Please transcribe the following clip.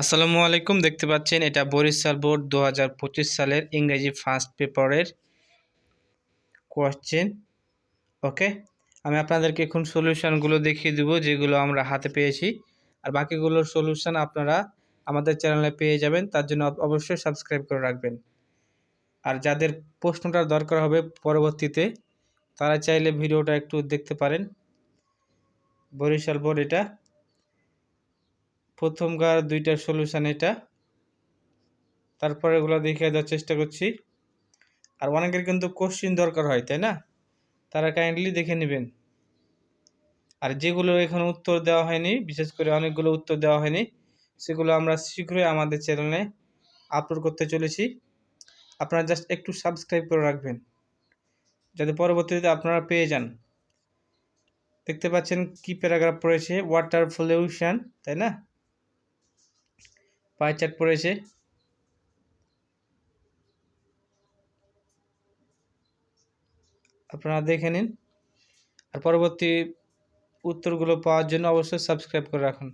আসসালামু আলাইকুম, দেখতে পাচ্ছেন এটা বরিশাল বোর্ড দু হাজার পঁচিশ সালের ইংরেজি ফার্স্ট পেপারের কোয়েশ্চেন ওকে আমি আপনাদেরকে এখন সলিউশানগুলো দেখিয়ে দেবো, যেগুলো আমরা হাতে পেয়েছি। আর বাকিগুলোর সলিউশন আপনারা আমাদের চ্যানেলে পেয়ে যাবেন, তার জন্য অবশ্যই সাবস্ক্রাইব করে রাখবেন। আর যাদের প্রশ্নটার দরকার হবে পরবর্তীতে, তারা চাইলে ভিডিওটা একটু দেখতে পারেন। বরিশাল বোর্ড এটা প্রথমকার দুইটার সলিউশন এটা। তারপরে এগুলো দেখে দেওয়ার চেষ্টা করছি। আর অনেকের কিন্তু কোশ্চিন দরকার হয়, তাই না? তারা কাইন্ডলি দেখে নেবেন। আর যেগুলো এখন উত্তর দেওয়া হয়নি, বিশেষ করে অনেকগুলো উত্তর দেওয়া হয়নি, সেগুলো আমরা শীঘ্রই আমাদের চ্যানেলে আপলোড করতে চলেছি। আপনারা জাস্ট একটু সাবস্ক্রাইব করে রাখবেন, যাতে পরবর্তীতে আপনারা পেয়ে যান। দেখতে পাচ্ছেন কি প্যারাগ্রাফ পড়েছে ওয়াটার পলিউশন তাই না? পাই চার্ট পড়েছে আপনারা দেখে নিন। আর পরবর্তী উত্তরগুলো পাওয়ার জন্য অবশ্যই সাবস্ক্রাইব করে রাখুন।